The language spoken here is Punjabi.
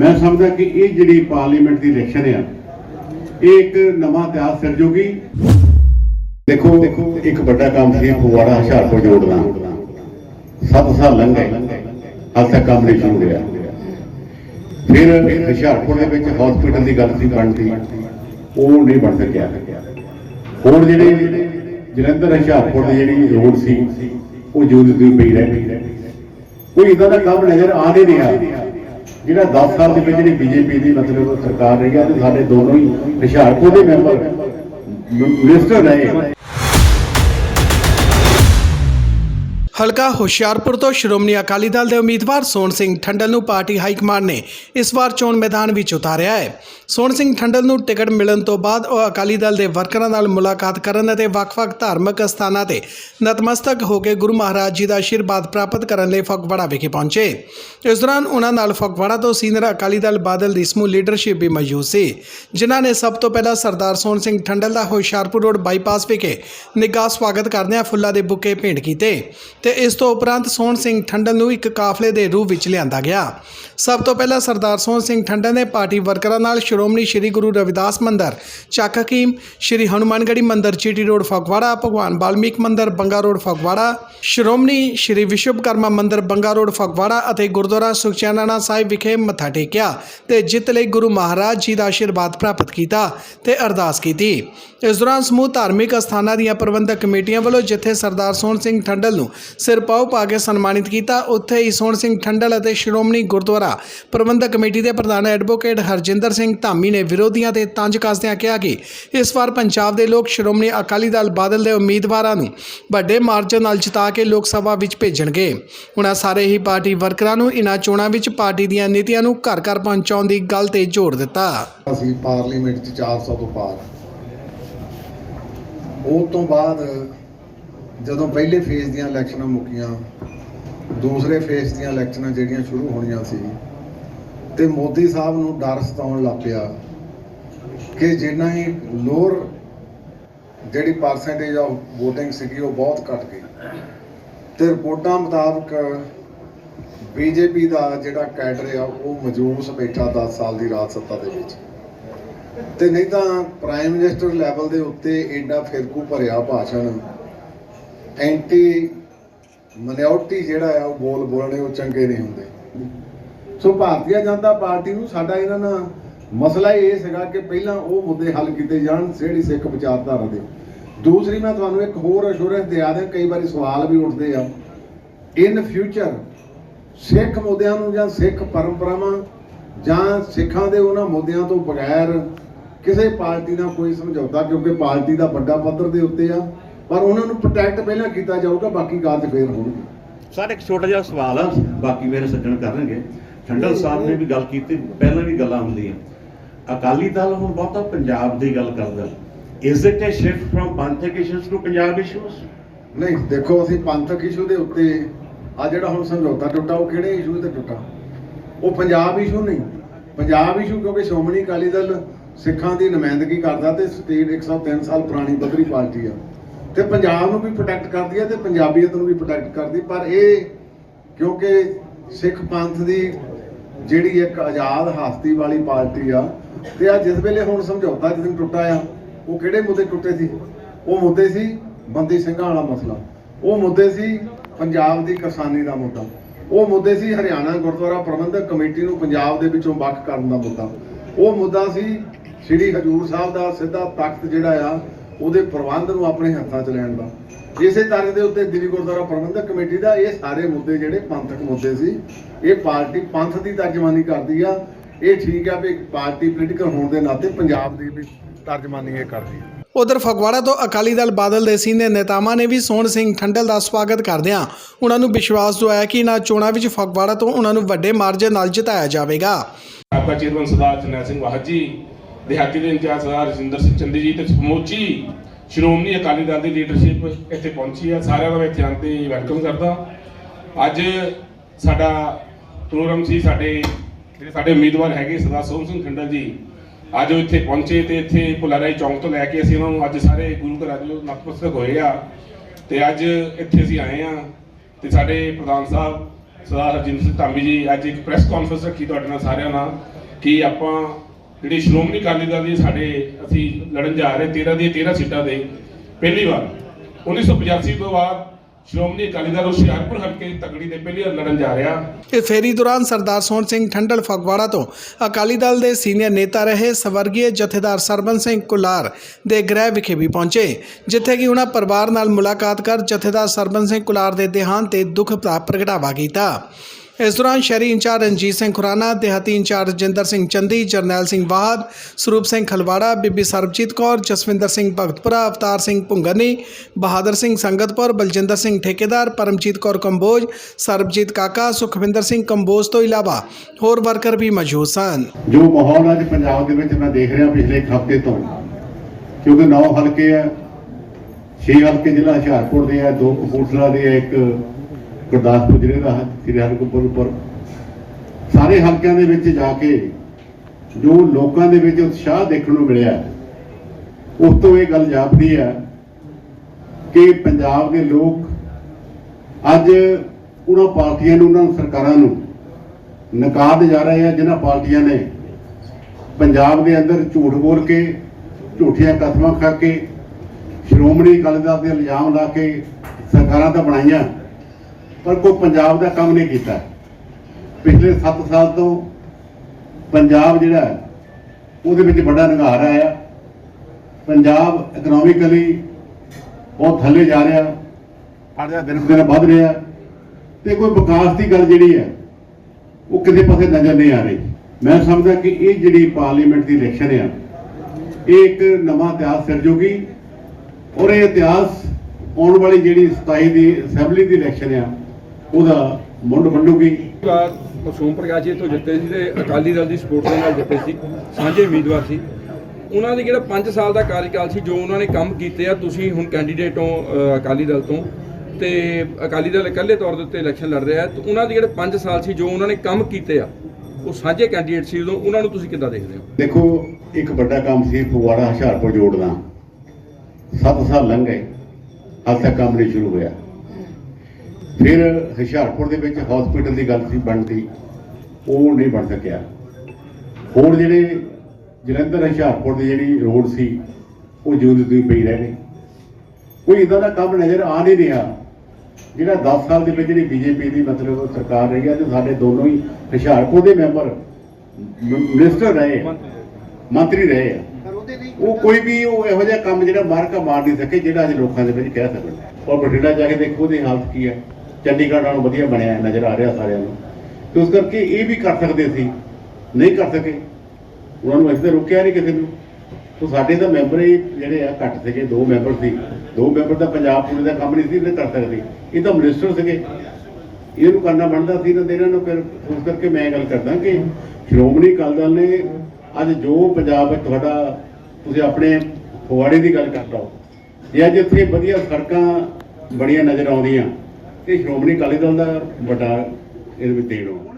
ਮੈਂ ਸਮਝਦਾ ਕਿ ਇਹ ਜਿਹੜੀ ਪਾਰਲੀਮੈਂਟ ਦੀ ਇਲੈਕਸ਼ਨ ਆ, ਇਹ ਇੱਕ ਨਵਾਂ ਇਤਿਹਾਸ ਸਿਰਜੂਗੀ ਦੇਖੋ ਦੇਖੋ, ਇੱਕ ਵੱਡਾ ਕੰਮ ਸੀ ਫਗਵਾੜਾ, ਹੁਸ਼ਿਆਰਪੁਰ ਜੋੜਨਾ ਸੱਤ ਸਾਲ ਲੰਘ ਗਏ ਹਾਲ ਤੱਕ ਕੰਮ ਨਹੀਂ ਸ਼ੁਰੂ ਹੋਇਆ। ਫਿਰ ਹੁਸ਼ਿਆਰਪੁਰ ਦੇ ਵਿੱਚ ਹਸਪੀਟਲ ਦੀ ਗੱਲ ਸੀ ਬਣਦੀ ਉਹ ਨਹੀਂ ਬਣ ਸਕਿਆ। ਹੋਰ ਜਿਹੜੇ ਜਲੰਧਰ, ਹੁਸ਼ਿਆਰਪੁਰ ਦੀ ਜਿਹੜੀ ਰੋਡ ਸੀ, ਉਹ ਜੂਦ ਦੀ ਪਈ ਰਹਿ ਗਈ। ਕੋਈ ਇਦਾਂ ਦਾ ਕੰਮ ਨਜ਼ਰ ਆ ਨਹੀਂ ਰਿਹਾ ਜਿਹੜਾ 10 ਸਾਲ ਦੇ ਵਿੱਚ ਜਿਹੜੀ ਬੀਜੇਪੀ ਦੀ ਮਤਲਬ ਸਰਕਾਰ ਰਹੀ ਆ, ਤੇ ਸਾਡੇ ਦੋਨੋਂ ਹੀ ਹੁਸ਼ਿਆਰਪੁਰ ਦੇ ਮੈਂਬਰ ਮਿਨਿਸਟਰ ਰਹੇ। ਹਲਕਾ ਹੁਸ਼ਿਆਰਪੁਰ ਤੋਂ ਸ਼੍ਰੋਮਣੀ ਅਕਾਲੀ ਦਲ ਦੇ ਉਮੀਦਵਾਰ ਸੋਹਣ ਸਿੰਘ ਠੰਡਲ ਨੂੰ ਪਾਰਟੀ ਹਾਈ ਕਮਾਂਡ ਨੇ ਇਸ ਵਾਰ ਚੋਣ ਮੈਦਾਨ ਵਿੱਚ ਉਤਾਰਿਆ ਹੈ। ਸੋਹਣ ਸਿੰਘ ਠੰਡਲ ਨੂੰ ਟਿਕਟ ਮਿਲਣ ਤੋਂ ਬਾਅਦ ਉਹ ਅਕਾਲੀ ਦਲ ਦੇ ਵਰਕਰਾਂ ਨਾਲ ਮੁਲਾਕਾਤ ਕਰਨ ਅਤੇ ਵੱਖ-ਵੱਖ ਧਾਰਮਿਕ ਸਥਾਨਾਂ ਤੇ ਨਤਮਸਤਕ ਹੋ ਕੇ ਗੁਰੂ ਮਹਾਰਾਜ ਜੀ ਦਾ ਆਸ਼ੀਰਵਾਦ ਪ੍ਰਾਪਤ ਕਰਨ ਲਈ ਫਗਵਾੜਾ ਵਿਖੇ ਪਹੁੰਚੇ। ਇਸ ਦੌਰਾਨ ਉਹਨਾਂ ਨਾਲ ਫਗਵਾੜਾ ਤੋਂ ਸੀਨੀਅਰ ਅਕਾਲੀ ਦਲ ਬਾਦਲ ਦੀ ਸਮੂਹ ਲੀਡਰਸ਼ਿਪ ਵੀ ਮੌਜੂਦ ਸੀ, ਜਿਨ੍ਹਾਂ ਨੇ ਸਭ ਤੋਂ ਪਹਿਲਾਂ ਸਰਦਾਰ ਸੋਹਣ ਸਿੰਘ ਠੰਡਲ ਦਾ ਹੁਸ਼ਿਆਰਪੁਰ ਰੋਡ ਬਾਈਪਾਸ ਵਿਖੇ ਨਿੱਘਾ ਸਵਾਗਤ ਕਰਦਿਆਂ ਫੁੱਲਾਂ ਦੇ ਬੁੱਕੇ ਭੇਂਟ ਕੀਤੇ ਤੇ ਇਸ ਤੋਂ ਉਪਰੰਤ ਸੋਹਣ ਸਿੰਘ ਠੰਡਲ ਨੂੰ ਇੱਕ ਕਾਫਲੇ ਦੇ ਰੂਪ ਵਿੱਚ ਲਿਆਂਦਾ ਗਿਆ। ਸਭ ਤੋਂ ਪਹਿਲਾਂ ਸਰਦਾਰ ਸੋਹਣ ਸਿੰਘ ਠੰਡਲ ਨੇ ਪਾਰਟੀ ਵਰਕਰਾਂ ਨਾਲ ਸ਼੍ਰੋਮਣੀ ਸ੍ਰੀ ਗੁਰੂ ਰਵਿਦਾਸ ਮੰਦਰ, ਚੱਕ ਹਕੀਮ, ਸ੍ਰੀ ਹਨੂਮਾਨਗੜ੍ਹੀ ਮੰਦਰ, ਚੀਟੀ ਰੋਡ ਫਗਵਾੜਾ, ਭਗਵਾਨ ਬਾਲਮੀਕ ਮੰਦਰ, ਬੰਗਾ ਰੋਡ ਫਗਵਾੜਾ, ਸ਼੍ਰੋਮਣੀ ਸ੍ਰੀ ਵਿਸ਼ਵਕਰਮਾ ਮੰਦਰ, ਬੰਗਾ ਰੋਡ ਫਗਵਾੜਾ ਅਤੇ ਗੁਰਦੁਆਰਾ ਸੁਖਚੈਨਾਨਾ ਸਾਹਿਬ ਵਿਖੇ ਮੱਥਾ ਟੇਕਿਆ ਤੇ ਜਿੱਤ ਲਈ ਗੁਰੂ ਮਹਾਰਾਜ ਜੀ ਦਾ ਆਸ਼ੀਰਵਾਦ ਪ੍ਰਾਪਤ ਕੀਤਾ ਤੇ ਅਰਦਾਸ ਕੀਤੀ। ਇਸ ਦੌਰਾਨ ਸਮੂਹ ਧਾਰਮਿਕ ਅਸਥਾਨਾਂ ਦੀਆਂ ਪ੍ਰਬੰਧਕ ਕਮੇਟੀਆਂ ਵੱਲੋਂ ਜਿੱਥੇ ਸਰਦਾਰ ਸੋਹਣ ਸਿੰਘ ਠੰਡਲ ਨੂੰ ਸਿਰਪਾਉ ਪਾ ਕੇ ਸਨਮਾਨਿਤ ਕੀਤਾ। ਉੱਥੇ ਹੀ ਸੋਹਣ ਸਿੰਘ ਠੰਡਲ ਅਤੇ ਸ਼੍ਰੋਮਣੀ ਗੁਰਦੁਆਰਾ ਪ੍ਰਬੰਧਕ ਕਮੇਟੀ ਦੇ ਪ੍ਰਧਾਨ ਐਡਵੋਕੇਟ ਹਰਜਿੰਦਰ ਸਿੰਘ ਧਾਮੀ ਨੇ ਵਿਰੋਧੀਆਂ ਤੇ ਤੰਜ ਕੱਸਦਿਆਂ ਕਿਹਾ ਕਿ ਇਸ ਵਾਰ ਪੰਜਾਬ ਦੇ ਲੋਕ ਸ਼੍ਰੋਮਣੀ ਅਕਾਲੀ ਦਲ ਬਾਦਲ ਦੇ ਉਮੀਦਵਾਰਾਂ ਨੂੰ ਵੱਡੇ ਮਾਰਜਨ ਨਾਲ ਜਿਤਾ ਕੇ ਲੋਕ ਸਭਾ ਵਿੱਚ ਭੇਜਣਗੇ। ਉਹਨਾਂ ਸਾਰੇ ਹੀ ਪਾਰਟੀ ਵਰਕਰਾਂ ਨੂੰ ਇਨ੍ਹਾਂ ਚੋਣਾਂ ਵਿੱਚ ਪਾਰਟੀ ਦੀਆਂ ਨੀਤੀਆਂ ਨੂੰ ਘਰ ਘਰ ਪਹੁੰਚਾਉਣ ਦੀ ਗੱਲ ਤੇ ਜ਼ੋਰ ਦਿੱਤਾ। ਅਸੀਂ ਪਾਰਲੀਮੈਂਟ 'ਚ 400 ਤੋਂ ਪਾਰ। ਉਹ ਤੋਂ ਬਾਅਦ ਜਦੋਂ ਪਹਿਲੇ ਫੇਜ਼ ਦੀਆਂ ਇਲੈਕਸ਼ਨਾਂ ਮੁੱਕੀਆਂ, ਦੂਸਰੇ ਫੇਜ਼ ਦੀਆਂ ਇਲੈਕਸ਼ਨਾਂ ਜਿਹੜੀਆਂ ਸ਼ੁਰੂ ਹੋਣੀਆਂ ਸੀ, ਤੇ ਮੋਦੀ ਸਾਹਿਬ ਨੂੰ ਡਰ ਸਤਾਉਣ ਲੱਗ ਪਿਆ ਕਿ ਜਿੰਨਾ ਹੀ ਲੋਅਰ ਜਿਹੜੀ ਪਰਸੈਂਟੇਜ ਆਫ VOTING ਸੀਗੀ ਉਹ ਬਹੁਤ ਘਟ ਗਈ। ਤੇ ਰਿਪੋਰਟਾਂ ਮੁਤਾਬਕ ਬੀਜੇਪੀ ਦਾ ਜਿਹੜਾ ਕੈਡਰ ਆ, ਉਹ ਮਜੂਸ ਬੈਠਾ 10 ਸਾਲ ਦੀ ਰਾਜ ਸੱਤਾ ਦੇ ਵਿੱਚ। ਤੇ ਨਹੀਂ ਤਾਂ ਪ੍ਰਾਈਮ ਮਿਨਿਸਟਰ ਲੈਵਲ ਦੇ ਉੱਤੇ ਐਡਾ ਫਿਰਕੂ ਭਰਿਆ ਭਾਸ਼ਣ ਐਂਟੀ ਮਨਿਓਰਟੀ ਜਿਹੜਾ ਆ, ਉਹ ਬੋਲ ਬੋਲਣੇ ਉਹ ਚੰਗੇ ਨਹੀਂ ਹੁੰਦੇ। ਸੋ ਭਾਰਤੀ ਜਨਤਾ ਪਾਰਟੀ ਨੂੰ ਸਾਡਾ ਇਹਨਾਂ ਨਾਲ ਮਸਲਾ ਇਹ ਸੀਗਾ ਕਿ ਪਹਿਲਾਂ ਉਹ ਮੁੱਦੇ ਹੱਲ ਕੀਤੇ ਜਾਣ, ਜਿਹੜੀ ਸਿੱਖ ਵਿਚਾਰਧਾਰਾ ਦੇ। ਦੂਸਰੀ, ਮੈਂ ਤੁਹਾਨੂੰ ਇੱਕ ਹੋਰ ਅਸ਼ੋਰੈਂਸ ਦਿਆ ਦੇ ਕਈ ਵਾਰੀ ਸਵਾਲ ਵੀ ਉੱਠਦੇ ਆ। ਇਨ ਫਿਊਚਰ ਸਿੱਖ ਮੁੱਦਿਆਂ ਨੂੰ ਜਾਂ ਸਿੱਖ ਪਰੰਪਰਾਵਾਂ ਜਾਂ ਸਿੱਖਾਂ ਦੇ ਉਹਨਾਂ ਮੁੱਦਿਆਂ ਤੋਂ ਬਗੈਰ ਕਿਸੇ ਪਾਰਟੀ ਨਾਲ ਕੋਈ ਸਮਝੌਤਾ, ਕਿਉਂਕਿ ਪਾਰਟੀ ਦਾ ਵੱਡਾ ਪੱਧਰ ਦੇ ਉੱਤੇ ਆ। ਪਰ ਉਹਨਾਂ ਨੂੰ ਪ੍ਰੋਟੈਕਟ ਪਹਿਲਾਂ ਕੀਤਾ ਜਾਊਗਾ ਬਾਕੀ ਗੱਲ ਫੇਰ ਹੋਣਗੇ। ਸਰ ਇੱਕ ਛੋਟਾ ਜਿਹਾ ਸਵਾਲ ਆ ਬਾਕੀ ਮੇਰੇ ਸੱਜਣ ਕਰਨਗੇ। ਠੰਡਲ ਸਾਹਿਬ ਨੇ ਵੀ ਗੱਲ ਕੀਤੀ ਪਹਿਲਾਂ ਵੀ ਗੱਲਾਂ ਹੁੰਦੀਆਂ। ਅਕਾਲੀ ਦਲ ਹੁਣ ਬਹੁਤਾ ਪੰਜਾਬ ਦੀ ਗੱਲ ਕਰਦਾ। Is it a shift from Panthak issues to Punjab issues ਨਹੀਂ ਦੇਖੋ ਅਸੀਂ ਪੰਥਕ ਇਸ਼ੂ ਦੇ ਉੱਤੇ ਆ ਜਿਹੜਾ ਹੁਣ ਸਮਝੌਤਾ ਟੁੱਟਾ ਉਹ ਕਿਹੜੇ ਇਸ਼ੂ ਤੇ ਟੁੱਟਾ? ਉਹ ਪੰਜਾਬ ਇਸ਼ੂ ਨਹੀਂ। ਪੰਜਾਬ ਇਸ਼ੂ ਕਿਉਂਕਿ ਸ਼੍ਰੋਮਣੀ ਅਕਾਲੀ ਦਲ ਸਿੱਖਾਂ ਦੀ ਨੁਮਾਇੰਦਗੀ ਕਰਦਾ ਤੇ ਸਟੇਟ 103 ਸਾਲ ਪੁਰਾਣੀ ਬੱਧਰੀ ਪਾਰਟੀ ਆ। ਤੇ ਪੰਜਾਬ ਨੂੰ ਵੀ ਪ੍ਰੋਟੈਕਟ ਕਰਦੀ ਹੈ ਤੇ ਪੰਜਾਬੀਅਤ ਨੂੰ ਵੀ ਪ੍ਰੋਟੈਕਟ ਕਰਦੀ ਪਰ ਇਹ ਕਿਉਂਕਿ ਸਿੱਖ ਪੰਥ ਦੀ ਜਿਹੜੀ ਇੱਕ ਆਜ਼ਾਦ ਹਸਤੀ ਵਾਲੀ ਪਾਰਟੀ ਆ ਤੇ ਆ ਜਿਸ ਵੇਲੇ ਹੁਣ ਸਮਝੌਤਾ ਜਿਸ ਦਿਨ ਟੁੱਟਾ ਆ, ਉਹ ਕਿਹੜੇ ਮੁੱਦੇ ਟੁੱਟੇ ਸੀ? ਉਹ ਮੁੱਦੇ ਸੀ ਬੰਦੀ ਸਿੰਘਾਂ ਵਾਲਾ ਮਸਲਾ। ਉਹ ਮੁੱਦੇ ਸੀ ਪੰਜਾਬ ਦੀ ਕਿਸਾਨੀ ਦਾ ਮੁੱਦਾ। ਉਹ ਮੁੱਦੇ ਸੀ ਹਰਿਆਣਾ ਗੁਰਦੁਆਰਾ ਪ੍ਰਬੰਧਕ ਕਮੇਟੀ ਨੂੰ ਪੰਜਾਬ ਦੇ ਵਿੱਚੋਂ ਵੱਖ ਕਰਨ ਦਾ ਮੁੱਦਾ। ਉਹ ਮੁੱਦਾ ਸੀ ਸ੍ਰੀ ਹਜੂਰ ਸਾਹਿਬ ਦਾ ਸਿੱਧਾ ਤਖਤ ਜਿਹੜਾ ਆ ਉਹਦੇ ਪ੍ਰਬੰਧ ਨੂੰ ਆਪਣੇ ਹੱਥਾਂ 'ਚ ਲੈਣ ਦਾ। ਇਸੇ ਤਰ੍ਹਾਂ ਦੇ ਉੱਤੇ ਦਿੱਲੀ ਗੁਰਦੁਆਰਾ ਪ੍ਰਬੰਧਕ ਕਮੇਟੀ ਦਾ ਇਹ ਸਾਰੇ ਮੁੱਦੇ ਜਿਹੜੇ ਪੰਥਕ ਮੁੱਦੇ ਸੀ ਇਹ ਪਾਰਟੀ ਪੰਥ ਦੀ ਤਰਜਮਾਨੀ ਕਰਦੀ ਆ। ਇਹ ਠੀਕ ਆ ਵੀ ਪਾਰਟੀ ਪੋਲੀਟੀਕਲ ਹੋਣ ਦੇ ਨਾਤੇ ਪੰਜਾਬ ਦੀ ਵੀ ਤਰਜਮਾਨੀ ਇਹ ਕਰਦੀ ਆ। ਉਧਰ ਫਗਵਾੜਾ ਤੋਂ ਅਕਾਲੀ ਦਲ ਬਾਦਲ ਦੇ ਸੀਨੀਅਰ ਨੇਤਾਵਾਂ ਨੇ ਵੀ ਸੋਹਣ ਸਿੰਘ ਠੰਡਲ ਦਾ ਸਵਾਗਤ ਕਰਦਿਆਂ ਉਹਨਾਂ ਨੂੰ ਵਿਸ਼ਵਾਸ ਦਿਵਾਇਆ ਕਿ ਇਹਨਾਂ ਚੋਣਾਂ ਵਿੱਚ ਫਗਵਾੜਾ ਤੋਂ ਉਹਨਾਂ ਨੂੰ ਵੱਡੇ ਮਾਰਜਨ ਨਾਲ ਜਿਤਾਇਆ ਜਾਵੇਗਾ। ਆਪਕਾ ਚੇਅਰਮੈਨ ਸਰਦਾਰ ਜਰਨੈਲ ਸਿੰਘ ਵਾਹਦ ਜੀ ਦਿਹਾਤੀ ਦੇ ਇੰਚਾਰਜ ਸਰਦਾਰ ਰਜਿੰਦਰ ਸਿੰਘ ਚੰਦੀ ਜੀ ਤੇ ਸਮੁੱਚੀ ਸ਼੍ਰੋਮਣੀ ਅਕਾਲੀ ਦਲ ਦੀ ਲੀਡਰਸ਼ਿਪ ਇੱਥੇ ਪਹੁੰਚੀ ਆ। ਸਾਰਿਆਂ ਦਾ ਮੈਂ ਇੱਥੇ ਆਉਣ ਤੇ ਵੈਲਕਮ ਕਰਦਾ। ਅੱਜ ਸਾਡਾ ਪ੍ਰੋਗਰਾਮ ਸੀ, ਸਾਡੇ ਜਿਹੜੇ ਸਾਡੇ ਉਮੀਦਵਾਰ ਹੈਗੇ ਸਰਦਾਰ ਸੋਹਣ ਸਿੰਘ ਖੰਡਲ ਜੀ, ਅੱਜ ਉਹ ਇੱਥੇ ਪਹੁੰਚੇ ਤੇ ਇੱਥੇ ਭੁਲਾਰਾਈ ਚੌਂਕ ਤੋਂ ਲੈ ਕੇ ਅਸੀਂ ਉਹਨਾਂ ਨੂੰ ਅੱਜ ਸਾਰੇ ਗੁਰੂ ਘਰਾਂ ਦੇ ਨਤਮਸਤਕ ਹੋਏ ਆ ਤੇ ਅੱਜ ਇੱਥੇ ਅਸੀਂ ਆਏ ਆ ਤੇ ਸਾਡੇ ਪ੍ਰਧਾਨ ਸਾਹਿਬ ਸਰਦਾਰ ਹਰਜਿੰਦਰ ਸਿੰਘ ਧਾਮੀ ਜੀ, ਅੱਜ ਇੱਕ ਪ੍ਰੈਸ ਕਾਨਫਰੰਸ ਰੱਖੀ ਤੁਹਾਡੇ ਨਾਲ ਸਾਰਿਆਂ ਨਾਲ ਕਿ ਆਪਾਂ ਜਿਹੜੀ ਸ਼੍ਰੋਮਣੀ ਅਕਾਲੀ ਦਲ ਦੀ ਸਾਡੇ ਅਸੀਂ ਲੜਨ ਜਾ ਰਹੇ 13 ਦੀਆਂ 13 ਸੀਟਾਂ ਦੇ, ਪਹਿਲੀ ਵਾਰ 1985 ਤੋਂ ਬਾਅਦ ਸ਼੍ਰੋਮਣੀ ਅਕਾਲੀ ਦਲ ਹੁਸ਼ਿਆਰਪੁਰ ਹਲਕੇ ਦੀ ਦੇ ਪਹਿਲੀ ਵਾਰ ਲੜਨ ਜਾ ਰਿਹਾ। ਇਸ ਫੇਰੀ ਦੌਰਾਨ ਸਰਦਾਰ ਸੋਹਣ ਸਿੰਘ ਠੰਡਲ ਫਗਵਾੜਾ ਤੋਂ ਅਕਾਲੀ ਦਲ ਦੇ ਸੀਨੀਅਰ ਨੇਤਾ ਰਹੇ ਸਵਰਗੀ ਜਥੇਦਾਰ ਸਰਬੰਸ ਸਿੰਘ ਕੁਲਾਰ ਦੇ ਗ੍ਰਹਿ ਵਿਖੇ ਵੀ ਪਹੁੰਚੇ, ਜਿੱਥੇ ਕਿ ਉਹਨਾਂ ਪਰਿਵਾਰ ਨਾਲ ਮੁਲਾਕਾਤ ਕਰ ਜਥੇਦਾਰ ਸਰਬੰਸ ਸਿੰਘ ਕੁਲਾਰ ਦੇ ਦੇਹਾਂਤ ਤੇ ਦੁੱਖ ਦਾ ਪ੍ਰਗਟਾਵਾ ਕੀਤਾ। ਇਸ ਦੌਰਾਨ ਸ਼ਹਿਰੀ ਇੰਚਾਰਜ ਰਣਜੀਤ ਸਿੰਘ ਖੁਰਾਨਾ, ਦਿਹਾਤੀ ਇੰਚਾਰਜ ਜਿੰਦਰ ਸਿੰਘ ਚੰਦੀ, ਜਰਨੈਲ ਸਿੰਘ ਵਾਹਦ, ਸਰੂਪ ਸਿੰਘ ਖਲਵਾੜਾ, ਬੀਬੀ ਸਰਬਜੀਤ ਕੌਰ, ਜਸਵਿੰਦਰ ਸਿੰਘ ਭਗਤਪੁਰਾ, ਅਵਤਾਰ ਸਿੰਘ ਭੁੰਗਰਨੀ ਬਹਾਦਰ ਸਿੰਘ ਸੰਗਤਪੁਰ, ਬਲਜਿੰਦਰ ਸਿੰਘ ਠੇਕੇਦਾਰ, ਪਰਮਜੀਤ ਕੌਰ ਕੰਬੋਜ, ਸਰਬਜੀਤ ਕਾਕਾ, ਸੁਖਵਿੰਦਰ ਸਿੰਘ ਕੰਬੋਜ ਤੋਂ ਇਲਾਵਾ ਹੋਰ ਵਰਕਰ ਵੀ ਮੌਜੂਦ ਸਨ। ਜੋ ਮਾਹੌਲ ਅੱਜ ਪੰਜਾਬ ਦੇ ਵਿੱਚ ਮੈਂ ਦੇਖ ਰਿਹਾ ਪਿਛਲੇ ਹਫ਼ਤੇ ਤੋਂ, ਕਿਉਂਕਿ ਨੌ ਹਲਕੇ ਆ 6 ਹਲਕੇ ਜ਼ਿਲ੍ਹਾ ਹੁਸ਼ਿਆਰਪੁਰ ਦੇ ਆ, ਦੋ ਕਪੂਰਥਲਾ ਦੇ ਆ, ਇੱਕ ਗੁਰਦਾਸਪੁਰ ਜ਼ਿਲ੍ਹੇ ਦਾ ਹੈ, ਸ੍ਰੀ ਹਰਗੋਬਿੰਦ ਉੱਪਰ। ਸਾਰੇ ਹਲਕਿਆਂ ਦੇ ਵਿੱਚ ਜਾ ਕੇ ਜੋ ਲੋਕਾਂ ਦੇ ਵਿੱਚ ਉਤਸ਼ਾਹ ਦੇਖਣ ਨੂੰ ਮਿਲਿਆ ਉਸ ਤੋਂ ਇਹ ਗੱਲ ਜਾਪਦੀ ਹੈ ਕਿ ਪੰਜਾਬ ਦੇ ਲੋਕ ਅੱਜ ਉਹਨਾਂ ਪਾਰਟੀਆਂ ਨੂੰ ਉਹਨਾਂ ਸਰਕਾਰਾਂ ਨੂੰ ਨਕਾਰਦੇ ਜਾ ਰਹੇ ਆ ਜਿਨ੍ਹਾਂ ਪਾਰਟੀਆਂ ਨੇ ਪੰਜਾਬ ਦੇ ਅੰਦਰ ਝੂਠ ਬੋਲ ਕੇ ਝੂਠੀਆਂ ਕਸਮਾਂ ਖਾ ਕੇ ਸ਼੍ਰੋਮਣੀ ਅਕਾਲੀ ਦਲ ਦੇ ਇਲਜ਼ਾਮ ਲਾ ਕੇ ਸਰਕਾਰਾਂ ਤਾਂ ਬਣਾਈਆਂ। ਪਰ ਕੋਈ ਪੰਜਾਬ ਦਾ ਕੰਮ ਨਹੀਂ ਕੀਤਾ। ਪਿਛਲੇ 7 ਸਾਲ ਤੋਂ ਪੰਜਾਬ ਜਿਹੜਾ ਹੈ, ਉਹਦੇ ਵਿੱਚ ਵੱਡਾ ਨਿਗਾਰ ਆਇਆ। ਪੰਜਾਬ ਇਕਨੋਮਿਕਲੀ ਬਹੁਤ ਥੱਲੇ ਜਾ ਰਿਹਾ। ਅੜਿਆ ਦਿਨ ਦਿਨ ਵੱਧ ਰਿਹਾ। ਤੇ ਕੋਈ ਵਿਕਾਸ ਦੀ ਗੱਲ ਜਿਹੜੀ ਹੈ ਉਹ ਕਿਸੇ ਪਾਸੇ ਨਜ਼ਰ ਨਹੀਂ ਆ ਰਹੀ। ਮੈਂ ਸਮਝਦਾ ਕਿ ਇਹ ਜਿਹੜੀ ਪਾਰਲੀਮੈਂਟ ਦੀ ਇਲੈਕਸ਼ਨ ਆ ਇਹ ਇੱਕ ਨਵਾਂ ਇਤਿਹਾਸ ਸਿਰਜੂਗੀ ਔਰ ਇਹ ਇਤਿਹਾਸ ਆਉਣ ਵਾਲੀ ਜਿਹੜੀ 27 ਦੀ ਅਸੈਂਬਲੀ ਦੀ ਇਲੈਕਸ਼ਨ ਆ ਉਹਦਾ ਮੁੱਢ ਵੰਡੂਗੀ ਵਾਰ ਸੋਮ ਪ੍ਰਕਾਸ਼ ਜੀ ਤੋਂ ਜਿੱਤੇ ਸੀ ਤੇ ਅਕਾਲੀ ਦਲ ਦੀ ਸਪੋਰਟ ਦੇ ਨਾਲ ਜਿੱਤੇ ਸੀ ਸਾਂਝੇ ਉਮੀਦਵਾਰ ਸੀ। ਉਹਨਾਂ ਦੇ ਜਿਹੜਾ 5 ਸਾਲ ਦਾ ਕਾਰਜਕਾਲ ਸੀ ਜੋ ਉਹਨਾਂ ਨੇ ਕੰਮ ਕੀਤੇ ਆ ਤੁਸੀਂ ਹੁਣ ਕੈਂਡੀਡੇਟ ਹੋ ਅਕਾਲੀ ਦਲ ਤੋਂ ਤੇ ਅਕਾਲੀ ਦਲ ਇਕੱਲੇ ਤੌਰ ਦੇ ਉੱਤੇ ਇਲੈਕਸ਼ਨ ਲੜ ਰਿਹਾ ਤੇ ਉਹਨਾਂ ਦੇ ਜਿਹੜੇ 5 ਸਾਲ ਸੀ ਜੋ ਉਹਨਾਂ ਨੇ ਕੰਮ ਕੀਤੇ ਆ ਉਹ ਸਾਂਝੇ ਕੈਂਡੀਡੇਟ ਸੀ ਉਦੋਂ ਉਹਨਾਂ ਨੂੰ ਤੁਸੀਂ ਕਿੱਦਾਂ ਦੇਖਦੇ ਹੋ? ਦੇਖੋ ਇੱਕ ਵੱਡਾ ਕੰਮ ਸੀ ਫਗਵਾੜਾ ਹੁਸ਼ਿਆਰਪੁਰ ਜੋੜਨਾ। 7 ਸਾਲ ਲੰਘ ਗਏ ਹਾਲੇ ਤੱਕ ਕੰਮ ਨਹੀਂ ਸ਼ੁਰੂ ਹੋਇਆ। ਫਿਰ ਹੁਸ਼ਿਆਰਪੁਰ ਦੇ ਵਿੱਚ ਹਸਪੀਟਲ ਦੀ ਗੱਲ ਸੀ, ਬਣਦੀ। ਉਹ ਨਹੀਂ ਬਣ ਸਕਿਆ। ਹੋਰ ਜਿਹੜੇ ਜਲੰਧਰ ਹੁਸ਼ਿਆਰਪੁਰ ਦੀ ਜਿਹੜੀ ਰੋਡ ਸੀ, ਉਹ ਜਿਉਂ ਦੀ ਪਈ ਰਹੇ ਨੇ ਕੋਈ ਇਦਾਂ ਦਾ ਕੰਮ ਨਜ਼ਰ ਆ ਨਹੀਂ ਰਿਹਾ, ਜਿਹੜਾ 10 ਸਾਲ ਦੇ ਵਿੱਚ ਜਿਹੜੀ ਬੀਜੇਪੀ ਦੀ ਮਤਲਬ ਸਰਕਾਰ ਰਹੀ ਹੈ ਤੇ ਸਾਡੇ ਦੋਨੋਂ ਹੀ ਹੁਸ਼ਿਆਰਪੁਰ ਦੇ ਮੈਂਬਰ ਮ- ਮਿਨਿਸਟਰ ਰਹੇ ਮੰਤਰੀ ਰਹੇ ਆ। ਉਹ ਕੋਈ ਵੀ ਉਹ ਇਹੋ ਜਿਹਾ ਕੰਮ ਜਿਹੜਾ ਮਾਰਕਾ ਮਾਰ ਨਹੀਂ ਸਕੇ, ਜਿਹੜਾ ਅੱਜ ਲੋਕਾਂ ਦੇ ਵਿੱਚ ਕਹਿ ਸਕਣ ਔਰ ਬਠਿੰਡਾ ਜਾ ਕੇ ਦੇਖੋ ਉਹਦੀ ਹਾਲਤ ਕੀ ਹੈ ਚੰਡੀਗੜ੍ਹ ਨਾਲੋਂ ਵਧੀਆ ਬਣਿਆ ਨਜ਼ਰ ਆ ਰਿਹਾ ਸਾਰਿਆਂ ਨੂੰ। ਤੇ ਉਸ ਕਰਕੇ ਇਹ ਵੀ ਕਰ ਸਕਦੇ ਸੀ। ਨਹੀਂ ਕਰ ਸਕੇ। ਉਹਨਾਂ ਨੂੰ ਅਸੀਂ ਤਾਂ ਰੋਕਿਆ ਨਹੀਂ ਕਿਸੇ ਨੂੰ। ਤੋ ਸਾਡੇ ਤਾਂ ਮੈਂਬਰ ਹੀ ਜਿਹੜੇ ਆ ਘੱਟ ਸੀਗੇ, ਦੋ ਮੈਂਬਰ ਸੀ। ਦੋ ਮੈਂਬਰ ਤਾਂ ਪੰਜਾਬ ਪੁਲਿਸ ਦਾ ਕੰਮ ਨਹੀਂ ਸੀ ਇਹਨੇ ਕਰ ਸਕਦੇ। ਇਹ ਤਾਂ ਮਿਨਿਸਟਰ ਸੀਗੇ। ਇਹਨੂੰ ਕਰਨਾ ਬਣਦਾ ਸੀ ਨਾ ਇਹਨਾਂ ਨੂੰ। ਫਿਰ ਉਸ ਕਰਕੇ ਮੈਂ ਇਹ ਗੱਲ ਕਰਦਾ ਕਿ ਸ਼੍ਰੋਮਣੀ ਅਕਾਲੀ ਦਲ ਨੇ ਅੱਜ ਜੋ ਪੰਜਾਬ ਵਿੱਚ ਤੁਹਾਡਾ ਤੁਸੀਂ ਆਪਣੇ ਫਗਵਾੜੇ ਦੀ ਗੱਲ ਕਰ ਲਓ ਜੇ ਅੱਜ ਇੱਥੇ ਵਧੀਆ ਸੜਕਾਂ ਬੜੀਆਂ ਨਜ਼ਰ ਆਉਂਦੀਆਂ। ਤੇ ਸ਼੍ਰੋਮਣੀ ਅਕਾਲੀ ਦਲ ਦਾ ਵੱਡਾ ਇਹਦੇ ਵਿੱਚ ਦੇਣ ਹੋਣਾ